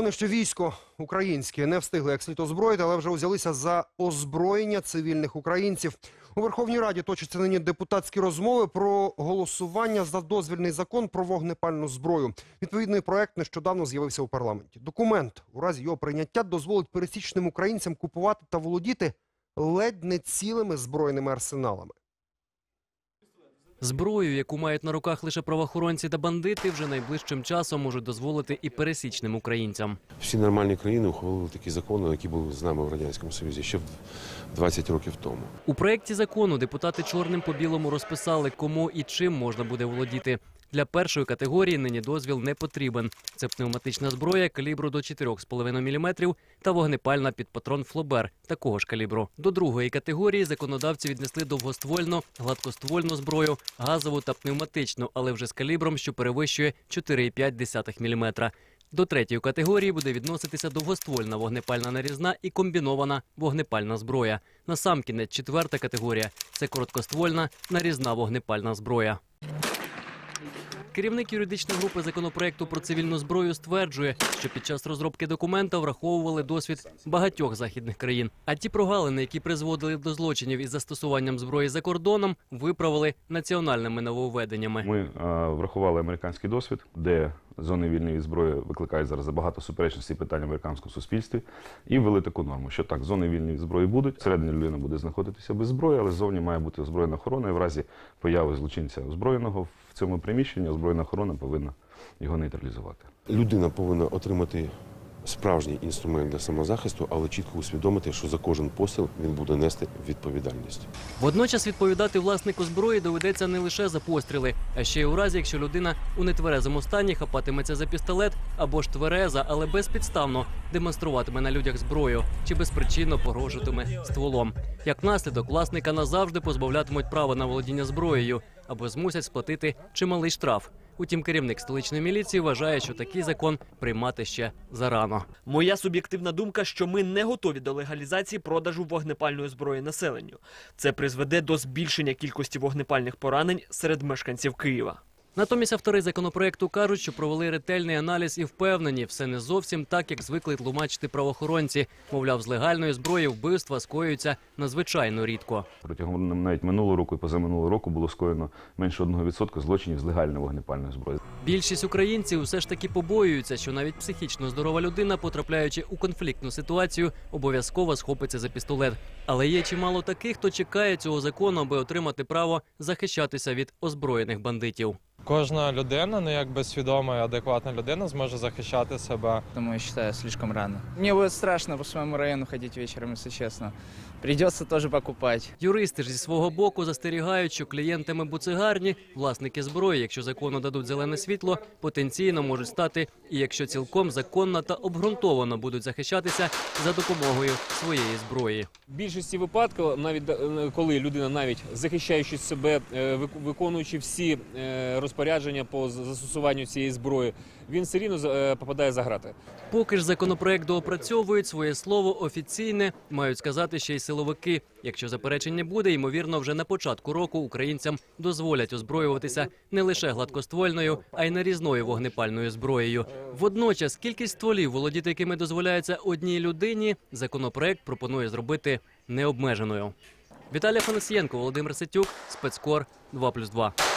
Вони що військо українське не встигли як слід озброїти, але вже узялися за озброєння цивільних українців. У Верховній Раді точаться нині депутатські розмови про голосування за дозвільний закон про вогнепальну зброю. Відповідний проект нещодавно з'явився у парламенті. Документ у разі його прийняття дозволить пересічним українцям купувати та володіти ледь не цілими збройними арсеналами. Зброю, яку мають на руках лише правоохоронці та бандити, вже найближчим часом можуть дозволити і пересічним українцям. Всі нормальні країни ухвалили такі закони, які були з нами в радянському союзі ще в 20 років тому. У проєкті закону депутати чорним по білому розписали, кому і чим можна буде володіти. Для першої категорії нині дозвіл не потрібен. Це пневматична зброя калібру до 4,5 мм та вогнепальна під патрон Флобер такого ж калібру. До другої категорії законодавці віднесли довгоствольну, гладкоствольну зброю, газову та пневматичну, але вже з калібром, що перевищує 4,5 мм. До третьої категорії буде відноситися довгоствольна вогнепальна нарізна і комбінована вогнепальна зброя. Насамкінець четверта категорія це короткоствольна нарізна вогнепальна зброя. Керівник юридичної групи законопроекту про цивільну зброю стверджує, що під час розробки документа враховували досвід багатьох західних країн. А ті прогалини, які призводили до злочинів із застосуванням зброї за кордоном, виправили національними нововведеннями. Ми е, врахували американський досвід, де зони вільної від зброї викликають зараз забагато суперечностей питань в американському суспільстві, і ввели таку норму, що так, зони вільної від зброї будуть. Всередині людина буде знаходитися без зброї, але ззовні має бути озброєна охорона. І в разі появи злочинця озброєного в цьому приміщенні озброєна охорона повинна його нейтралізувати. Людина повинна отримати справжній інструмент для самозахисту, але чітко усвідомити, що за кожен постріл він буде нести відповідальність. Водночас відповідати власнику зброї доведеться не лише за постріли, а ще й у разі, якщо людина у нетверезому стані хапатиметься за пістолет або ж твереза, але безпідставно демонструватиме на людях зброю чи безпричинно погрожуватиме стволом. Як наслідок, власника назавжди позбавлятимуть права на володіння зброєю або змусять сплатити чималий штраф. Утім, керівник столичної міліції вважає, що такий закон приймати ще зарано. Моя суб'єктивна думка, що ми не готові до легалізації продажу вогнепальної зброї населенню. Це призведе до збільшення кількості вогнепальних поранень серед мешканців Києва. Натомість автори законопроекту кажуть, що провели ретельний аналіз і впевнені, все не зовсім так, як звикли тлумачити правоохоронці. Мовляв, з легальної зброї вбивства скоюються надзвичайно рідко. Протягом навіть минулого року і позаминулого року було скоєно менше 1% злочинів з легальної вогнепальної зброї. Більшість українців все ж таки побоюються, що навіть психічно здорова людина, потрапляючи у конфліктну ситуацію, обов'язково схопиться за пістолет. Але є чимало таких, хто чекає цього закону, аби отримати право захищатися від озброєних бандитів. Кожна людина, ну якби свідома і адекватна людина, зможе захищати себе. Думаю, считаю, слишком рано. Мне будет страшно по своему району ходить вечером, если честно. Придется тоже покупать. Юристи ж зі свого боку застерігають, що клієнтами буцигарні, власники зброї, якщо закону дадуть зелене світло, потенційно можуть стати, і якщо цілком законно та обґрунтовано будуть захищатися за допомогою своєї зброї. В більшості випадків, навіть е, коли людина, навіть захищаючи себе, е, виконуючи всі е, розпорядження по застосуванню цієї зброї, він все рівно е, попадає за грати. Поки ж законопроект доопрацьовують, своє слово офіційне мають сказати ще й силовики. Якщо заперечень не буде, ймовірно, вже на початку року українцям дозволять озброюватися не лише гладкоствольною, а й нарізною вогнепальною зброєю. Водночас кількість стволів, володіти якими дозволяється одній людині, законопроект пропонує зробити необмеженою. Віталій Фанасієнко, Володимир Сетюк, спецкор 2+,2.